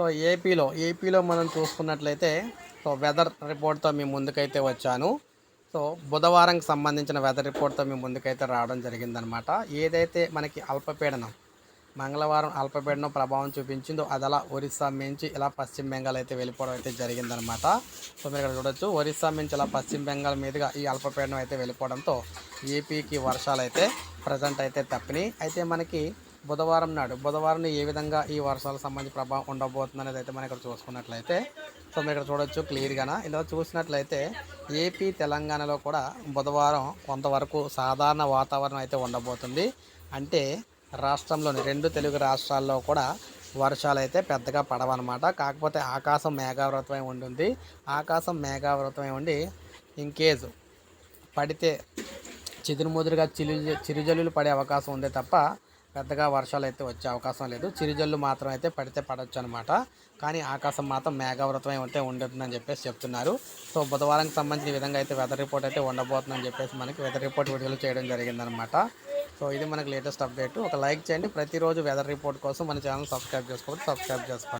So ఏపీలో ఏపీలో మనం చూసుకున్నట్లయితే సో వెదర్ రిపోర్ట్తో మీ ముందుకైతే వచ్చాను. సో బుధవారంకి సంబంధించిన వెదర్ రిపోర్ట్తో మీ ముందుకైతే రావడం జరిగిందనమాట. ఏదైతే మనకి అల్పపీడనం మంగళవారం అల్పపీడనం ప్రభావం చూపించిందో అది అలా ఒరిస్సా మించి ఇలా పశ్చిమ బెంగాల్ అయితే వెళ్ళిపోవడం అయితే జరిగిందనమాట. సో మీరు ఇక్కడ చూడొచ్చు ఒరిస్సా మించి ఇలా పశ్చిమ బెంగాల్ మీదుగా ఈ అల్పపీడనం అయితే వెళ్ళిపోవడంతో ఏపీకి వర్షాలు అయితే ప్రజెంట్ అయితే తప్పినాయి. అయితే మనకి బుధవారం నాడు బుధవారం ఏ విధంగా ఈ వర్షాలకు సంబంధించి ప్రభావం ఉండబోతుంది అనేది అయితే మనం ఇక్కడ చూసుకున్నట్లయితే సో మీరు ఇక్కడ చూడొచ్చు క్లియర్గాన? ఇందులో చూసినట్లయితే ఏపీ తెలంగాణలో కూడా బుధవారం కొంతవరకు సాధారణ వాతావరణం అయితే ఉండబోతుంది. అంటే రాష్ట్రంలోని రెండు తెలుగు రాష్ట్రాల్లో కూడా వర్షాలు అయితే పెద్దగా పడవన్నమాట. కాకపోతే ఆకాశం మేఘావృతమై ఉంటుంది ఆకాశం మేఘావృతమై ఉండి ఇంకేజ్ పడితే చిదురుముదురుగా చిరు చిరుజల్లులు పడే అవకాశం ఉంది తప్ప పెద్దగా వర్షాలు అయితే వచ్చే అవకాశం లేదు. చిరుజల్లు మాత్రం అయితే పడితే పడవచ్చు అనమాట కానీ ఆకాశం మాత్రం మేఘావృతమై ఉంటే ఉంటుందని చెప్పేసి చెప్తున్నారు. సో బుధవారానికి సంబంధించిన విధంగా అయితే వెదర్ రిపోర్ట్ అయితే ఉండబోతుందని చెప్పేసి మనకి వెదర్ రిపోర్ట్ విడుదల చేయడం జరిగిందనమాట. సో ఇది మనకి లేటెస్ట్ అప్డేట్ ఒక లైక్ చేయండి. ప్రతిరోజు వెదర్ రిపోర్ట్ కోసం మన ఛానల్ సబ్స్క్రైబ్ చేసుకోవచ్చు సబ్స్క్రైబ్ చేసుకోండి.